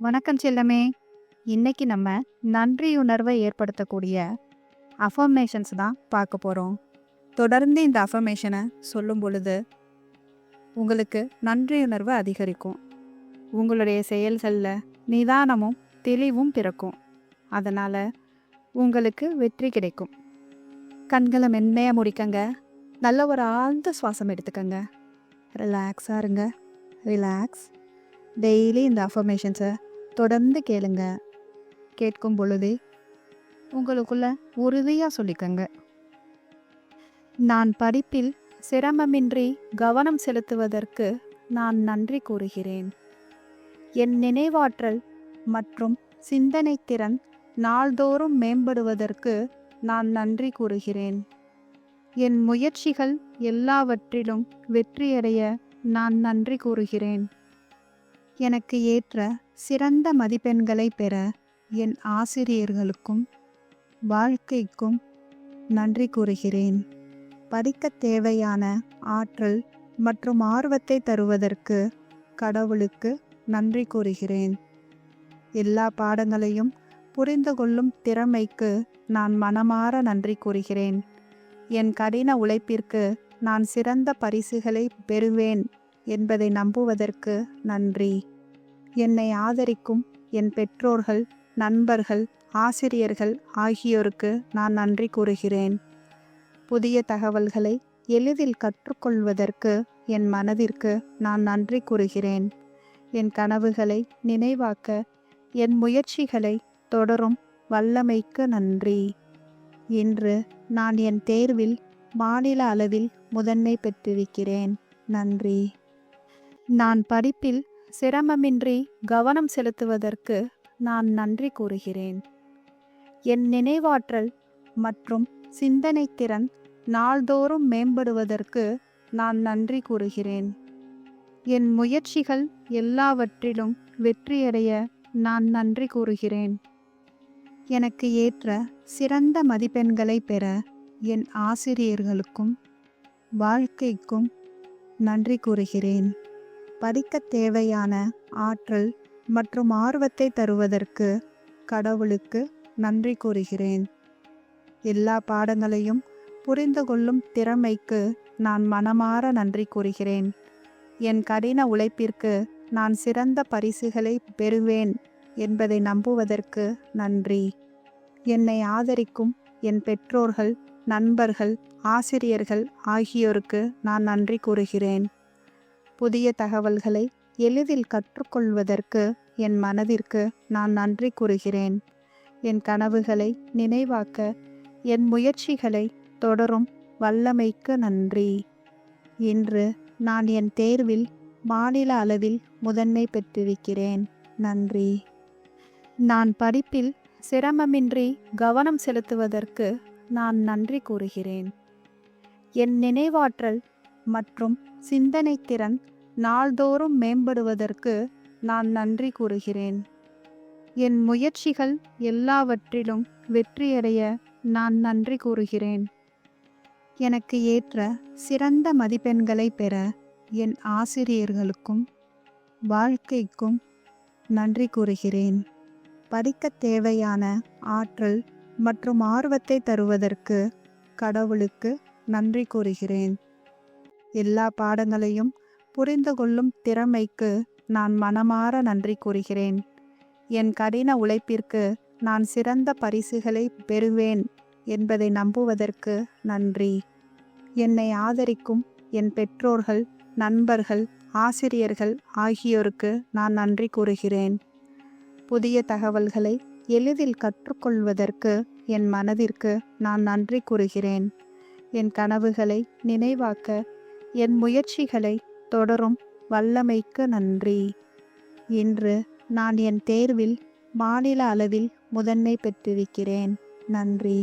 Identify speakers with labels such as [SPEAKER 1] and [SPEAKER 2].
[SPEAKER 1] வணக்கம் செல்லமே. இன்னைக்கு நம்ம நன்றியுணர்வை ஏற்படுத்தக்கூடிய அஃபர்மேஷன்ஸ் தான் பார்க்க போகிறோம் தொடர்ந்து இந்த அஃபர்மேஷனை சொல்லும் பொழுது உங்களுக்கு நன்றியுணர்வு அதிகரிக்கும். உங்களுடைய செயல்களில் நிதானமும் தெளிவும் பிறக்கும். அதனால் உங்களுக்கு வெற்றி கிடைக்கும். கண்களை மென்மையாக முடிக்கங்க. நல்ல ஒரு ஆழ்ந்த சுவாசம் எடுத்துக்கங்க. ரிலாக்ஸாக இருங்க. ரிலாக்ஸ் டெய்லி இந்த அஃபர்மேஷன்ஸை தொடர்ந்து கேளுங்க. கேட்கும் பொழுதே உங்களுக்குள்ள உறுதியாக சொல்லிக்கங்க. நான் படிப்பில் சிரமமின்றி கவனம் செலுத்துவதற்கு நான் நன்றி கூறுகிறேன். என் நினைவாற்றல் மற்றும் சிந்தனை திறன் நாள்தோறும் மேம்படுவதற்கு நான் நன்றி கூறுகிறேன். என் முயற்சிகள் எல்லாவற்றிலும் வெற்றியடைய நான் நன்றி கூறுகிறேன். எனக்கு ஏற்ற சிறந்த மதிப்பெண்களை பெற என் ஆசிரியர்களுக்கும் வாழ்க்கைக்கும் நன்றி கூறுகிறேன். படிக்க தேவையான ஆற்றல் மற்றும் ஆர்வத்தை தருவதற்கு கடவுளுக்கு நன்றி கூறுகிறேன். எல்லா பாடங்களையும் புரிந்து கொள்ளும் திறமைக்கு நான் மனமாற நன்றி கூறுகிறேன். என் கடின உழைப்பிற்கு நான் சிறந்த பரிசுகளை பெறுவேன் என்பதை நம்புவதற்கு நன்றி. என்னை ஆதரிக்கும் என் பெற்றோர்கள் நண்பர்கள் ஆசிரியர்கள் ஆகியோருக்கு நான் நன்றி கூறுகிறேன். புதிய தகவல்களை எளிதில் கற்றுக்கொள்வதற்கு என் மனதிற்கு நான் நன்றி கூறுகிறேன். என் கனவுகளை நினைவாக்க என் முயற்சிகளை தொடரும் வல்லமைக்கு நன்றி. இன்று நான் என் தேர்வில் மாநில அளவில் முதன்மை பெற்றிருக்கிறேன். நன்றி. நான் படிப்பில் சிரமமின்றி கவனம் செலுத்துவதற்கு நான் நன்றி கூறுகிறேன். என் நினைவாற்றல் மற்றும் சிந்தனை திறன் நாள்தோறும் மேம்படுவதற்கு நான் நன்றி கூறுகிறேன். என் முயற்சிகள் எல்லாவற்றிலும் வெற்றியடைய நான் நன்றி கூறுகிறேன். எனக்கு ஏற்ற சிறந்த மதிப்பெண்களை பெற என் ஆசிரியர்களுக்கும் வாழ்க்கைக்கும் நன்றி கூறுகிறேன். படிக்க தேவையான ஆற்றல் மற்றும் ஆர்வத்தை தருவதற்கு கடவுளுக்கு நன்றி கூறுகிறேன். எல்லா பாடங்களையும் புரிந்து கொள்ளும் திறமைக்கு நான் மனமாற நன்றி கூறுகிறேன். என் கடின உழைப்பிற்கு நான் சிறந்த பரிசுகளை பெறுவேன் என்பதை நம்புவதற்கு நன்றி. என்னை ஆதரிக்கும் என் பெற்றோர்கள் நண்பர்கள் ஆசிரியர்கள் ஆகியோருக்கு நான் நன்றி கூறுகிறேன். புதிய தகவல்களை எளிதில் கற்றுக்கொள்வதற்கு என் மனதிற்கு நான் நன்றி கூறுகிறேன். என் கனவுகளை நினைவாக்க என் முயற்சிகளை தொடரும் வல்லமைக்கு நன்றி. இன்று நான் என் தேர்வில் மாநில அளவில் முதன்மை பெற்றிருக்கிறேன். நன்றி. நான் படிப்பில் சிரமமின்றி கவனம் செலுத்துவதற்கு நான் நன்றி கூறுகிறேன். என் நினைவாற்றல் மற்றும் சிந்தனை திறன் நாள்தோறும் மேம்படுவதற்கு நான் நன்றி கூறுகிறேன். என் முயற்சிகள் எல்லாவற்றிலும் வெற்றியடைய நான் நன்றி கூறுகிறேன். எனக்கு ஏற்ற சிறந்த மதிப்பெண்களை பெற என் ஆசிரியர்களுக்கும் வாழ்க்கைக்கும் நன்றி கூறுகிறேன். படிக்க தேவையான ஆற்றல் மற்றும் ஆர்வத்தை தருவதற்கு கடவுளுக்கு நன்றி கூறுகிறேன். எல்லா பாடங்களையும் புரிந்து கொள்ளும் திறமைக்கு நான் மனமாற நன்றி கூறுகிறேன். என் கடின உழைப்பிற்கு நான் சிறந்த பரிசுகளை பெறுவேன் என்பதை நம்புவதற்கு நன்றி. என்னை ஆதரிக்கும் என் பெற்றோர்கள் நண்பர்கள் ஆசிரியர்கள் ஆகியோருக்கு நான் நன்றி கூறுகிறேன். புதிய தகவல்களை எளிதில் கற்றுக்கொள்வதற்கு என் மனதிற்கு நான் நன்றி கூறுகிறேன். என் கனவுகளை நினைவாக்க என் முயற்சிகளை தொடரும் வல்லமைக்கு நன்றி. இன்று நான் என் தேர்வில் மாநில அளவில் முதன்மை பெற்றிருக்கிறேன். நன்றி.